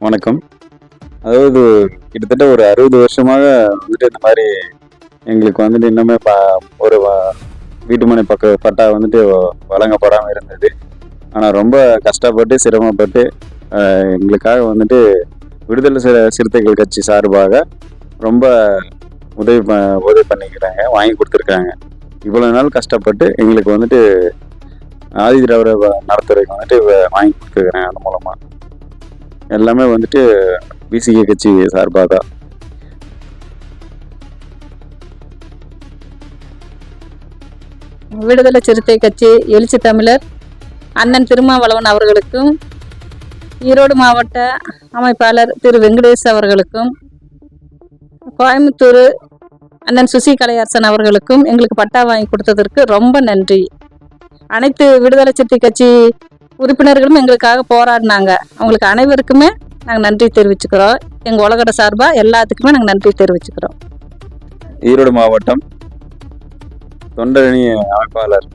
வணக்கம். அதாவது கிட்டத்தட்ட ஒரு அறுபது வருஷமாக வந்துட்டு இந்த மாதிரி எங்களுக்கு வந்துட்டு இன்னுமே ப ஒரு வீட்டுமனை பக்க பட்டா வந்துட்டு வழங்கப்படாமல் இருந்தது. ஆனால் ரொம்ப கஷ்டப்பட்டு சிரமப்பட்டு எங்களுக்காக வந்துட்டு விடுதலை சிறு சிறுத்தைகள் கட்சி சார்பாக ரொம்ப உதவி ப உதவி பண்ணிக்கிறாங்க வாங்கி கொடுத்துருக்காங்க. இவ்வளோ நாள் கஷ்டப்பட்டு எங்களுக்கு வந்துட்டு ஆதி திராவிட வ- நலத்துறைக்கு வந்துட்டு வ- வாங்கி கொடுத்துருக்குறாங்க அது மூலமாக எல்லாமே வந்துட்டு பிசிகே கட்சி சார்பாக. தான் விடுதலை சிறுத்தை கட்சி எழுச்சி தமிழர் அண்ணன் திருமாவளவன் அவர்களுக்கும் ஈரோடு மாவட்ட அமைப்பாளர் திரு வெங்கடேஷ் அவர்களுக்கும் கோயம்புத்தூர் அண்ணன் சுசி கலையரசன் அவர்களுக்கும் எங்களுக்கு பட்டா வாங்கி கொடுத்ததற்கு ரொம்ப நன்றி. அனைத்து விடுதலை சிறுத்தை கட்சி உறுப்பினர்களும் எங்களுக்காக போராடினாங்க. அவங்களுக்கு அனைவருக்குமே நாங்கள் நன்றி தெரிவிச்சுக்கிறோம். எங்கள் உலகட சார்பாக எல்லாத்துக்குமே நாங்கள் நன்றி தெரிவிச்சுக்கிறோம். ஈரோடு மாவட்டம் தொண்டரணி அமைப்பாளர்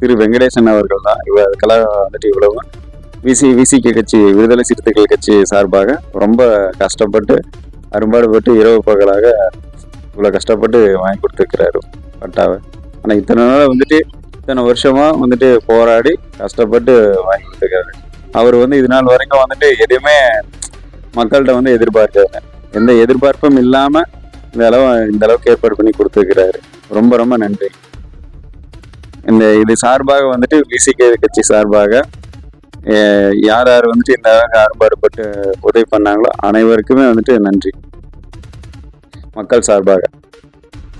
திரு வெங்கடேசன் அவர்கள் தான். இவ கலா வந்துட்டு இவ்வளவு. விசி விசிகே கட்சி விடுதலை சிறுத்தைகள் கட்சி சார்பாக ரொம்ப கஷ்டப்பட்டு அரும்பாடுபட்டு இரவு பகலாக இவ்வளோ கஷ்டப்பட்டு வாங்கி கொடுத்துருக்கிறாரு பட்டாவை. ஆனால் இத்தனை நாள் வந்துட்டு இத்தனை வருஷமாக வந்துட்டு போராடி கஷ்டப்பட்டு வாங்கி கொடுத்துருக்காரு. அவர் வந்து இது நாள் வரைக்கும் வந்துட்டு எதுவுமே மக்கள்கிட்ட வந்து எதிர்பார்க்காரு எந்த எதிர்பார்ப்பும் இல்லாமல் இந்த அளவு இந்த அளவுக்கு ஏற்பாடு பண்ணி கொடுத்துருக்கிறாரு. ரொம்ப ரொம்ப நன்றி. இந்த இது சார்பாக வந்துட்டு விசிகே கட்சி சார்பாக யார் யார் வந்துட்டு இந்த அளவுக்கு ஆர்ப்பாடுபட்டு உதவி பண்ணாங்களோ அனைவருக்குமே வந்துட்டு நன்றி. மக்கள் சார்பாக.